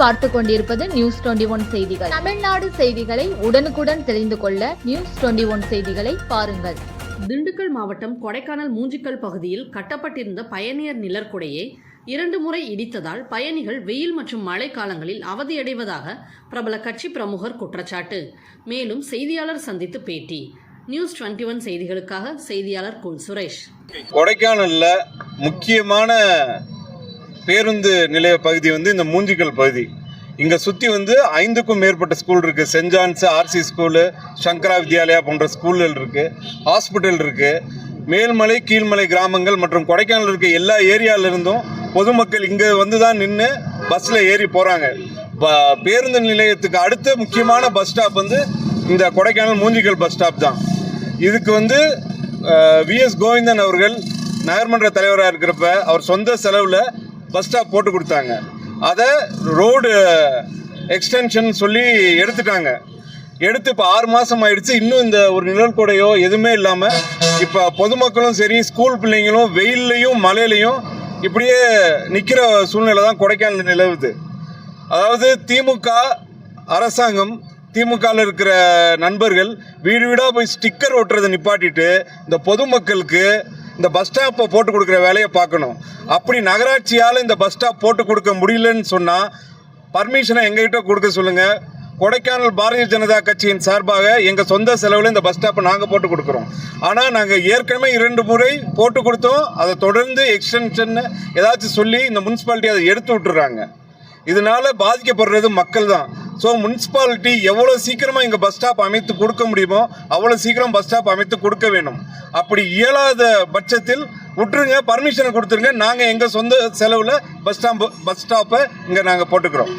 பார்த்து கொண்டிருப்பது news twenty one செய்திகள். தமிழ்நாடு செய்திகளை உடனுக்குடன் தெரிந்து கொள்ள நியூஸ் டுவெண்டி ஒன் செய்திகளை பாருங்கள். திண்டுக்கல் மாவட்டம் கொடைக்கானல் மூஞ்சிக்கல் பகுதியில் கட்டப்பட்டிருந்த பயணியர் நிழற்குடையை இரண்டு முறை இடித்ததால் பயணிகள் வெயில் மற்றும் மழை காலங்களில் அவதியடைவதாக பிரபல கட்சி பிரமுகர் குற்றச்சாட்டு. மேலும் செய்தியாளர் சந்தித்து பேட்டி. நியூஸ் டுவெண்ட்டி ஒன் செய்திகளுக்காக செய்தியாளர் குல் சுரேஷ். கொடைக்கானல்ல முக்கியமான பேருந்து நிலைய பகுதி வந்து இந்த மூஞ்சிக்கல் பகுதி. இங்கே சுற்றி வந்து ஐந்துக்கும் மேற்பட்ட ஸ்கூல் இருக்குது Saint John's RC school Sankara Vidyalaya போன்ற ஸ்கூல்கள் இருக்குது ஹாஸ்பிட்டல் இருக்குது மேல்மலை கீழ்மலை கிராமங்கள் மற்றும் கொடைக்கானல் இருக்க எல்லா ஏரியால இருந்தும் பொதுமக்கள் இங்கே வந்து தான் நின்று பஸ்ஸில் ஏறி போகிறாங்க பேருந்து நிலையத்துக்கு அடுத்த முக்கியமான பஸ் ஸ்டாப் வந்து இந்த கொடைக்கானல் மூஞ்சிக்கல் பஸ் ஸ்டாப் தான். இதுக்கு வந்து விஎஸ் கோவிந்தன் அவர்கள் நகர்மன்ற தலைவராக இருக்கிறப்ப அவர் சொந்த செலவில் பஸ் ஸ்டாப் போட்டு கொடுத்தாங்க. அதை ரோடு எக்ஸ்டென்ஷன் சொல்லி எடுத்துட்டாங்க. எடுத்து இப்போ ஆறு மாதம் ஆயிடுச்சு. இன்னும் இந்த ஒரு நிழல் கூடையோ எதுவுமே இல்லாமல் இப்போ பொதுமக்களும் சரி ஸ்கூல் பிள்ளைங்களும் வெயில்லையும் மழையிலையும் இப்படியே நிற்கிற சூழ்நிலை தான் கொடைக்கானல் நிலவுது. அதாவது திமுக அரசாங்கம் திமுகவில் இருக்கிற நண்பர்கள் வீடு வீடாக போய் ஸ்டிக்கர் ஒட்டுறதை நிப்பாட்டிட்டு இந்த பொதுமக்களுக்கு இந்த பஸ் ஸ்டாப்பை போட்டு கொடுக்குற வேலையை பார்க்கணும். அப்படி நகராட்சியால் இந்த பஸ் ஸ்டாப் போட்டு கொடுக்க முடியலன்னு சொன்னால் பர்மிஷனை எங்ககிட்ட கொடுக்க சொல்லுங்கள் கொடைக்கானல் பாரதிய ஜனதா கட்சியின் சார்பாக எங்கள் சொந்த செலவில் இந்த பஸ் ஸ்டாப்பை நாங்கள் போட்டு கொடுக்குறோம். ஆனால் நாங்கள் ஏற்கனவே இரண்டு முறை போட்டு கொடுத்தோம். அதை தொடர்ந்து எக்ஸ்டென்ஷன் ஏதாச்சும் சொல்லி இந்த முனிசிபாலிட்டி அதை எடுத்து விட்டுறாங்க. இதனால பாதிக்கப்படுறது மக்கள் தான் ஸோ முனிசிபாலிட்டி எவ்வளோ சீக்கிரமாக இங்கே பஸ் ஸ்டாப் அமைத்து கொடுக்க முடியுமோ அவ்வளோ சீக்கிரம் பஸ் ஸ்டாப் அமைத்து கொடுக்க வேணும் அப்படி இயலாத பட்சத்தில் விட்டுருங்க பர்மிஷனை கொடுத்துருங்க. நாங்கள் எங்கள் சொந்த செலவில் பஸ் ஸ்டாப் பஸ் ஸ்டாப்பை இங்கே நாங்கள் போட்டுக்கிறோம்.